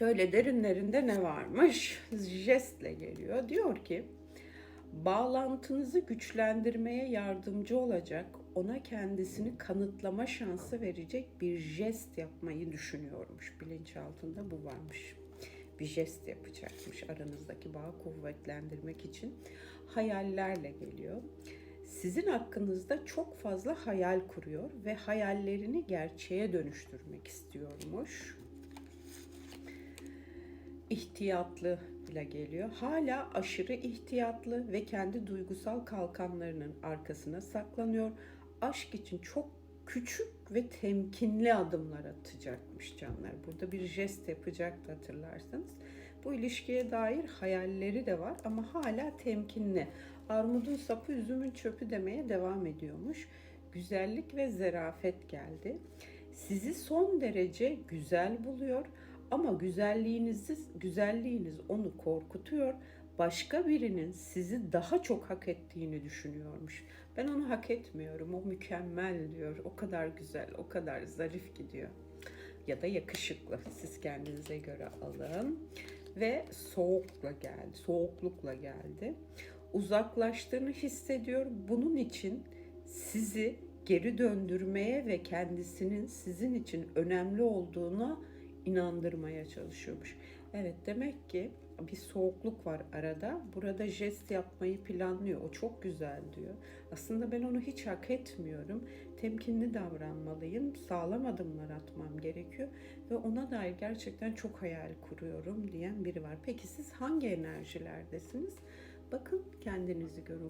Şöyle derinlerinde ne varmış? Jestle geliyor. Diyor ki bağlantınızı güçlendirmeye yardımcı olacak, ona kendisini kanıtlama şansı verecek bir jest yapmayı düşünüyormuş. Bilinçaltında bu varmış. Bir jest yapacakmış aranızdaki bağı kuvvetlendirmek için. Hayallerle geliyor. Sizin hakkınızda çok fazla hayal kuruyor ve hayallerini gerçeğe dönüştürmek istiyormuş ihtiyatlı bile geliyor. Hala aşırı ihtiyatlı ve kendi duygusal kalkanlarının arkasına saklanıyor. Aşk için çok küçük ve temkinli adımlar atacakmış canlar. Burada bir jest yapacaktı hatırlarsanız. Bu ilişkiye dair hayalleri de var ama hala temkinli. Armudun sapı üzümün çöpü demeye devam ediyormuş. Güzellik ve zerafet geldi. Sizi son derece güzel buluyor ama güzelliğinizi güzelliğiniz onu korkutuyor. Başka birinin sizi daha çok hak ettiğini düşünüyormuş. Ben onu hak etmiyorum. O mükemmel diyor. O kadar güzel, o kadar zarif gidiyor. Ya da yakışıklı. Siz kendinize göre alın. Ve soğukla geldi. Soğuklukla geldi. Uzaklaştığını hissediyor. Bunun için sizi geri döndürmeye ve kendisinin sizin için önemli olduğuna inandırmaya çalışıyormuş. Evet demek ki bir soğukluk var arada. Burada jest yapmayı planlıyor. O çok güzel diyor. Aslında ben onu hiç hak etmiyorum. Temkinli davranmalıyım. Sağlam adımlar atmam gerekiyor. Ve ona dair gerçekten çok hayal kuruyorum diyen biri var. Peki siz hangi enerjilerdesiniz? Bakın kendinizi görün.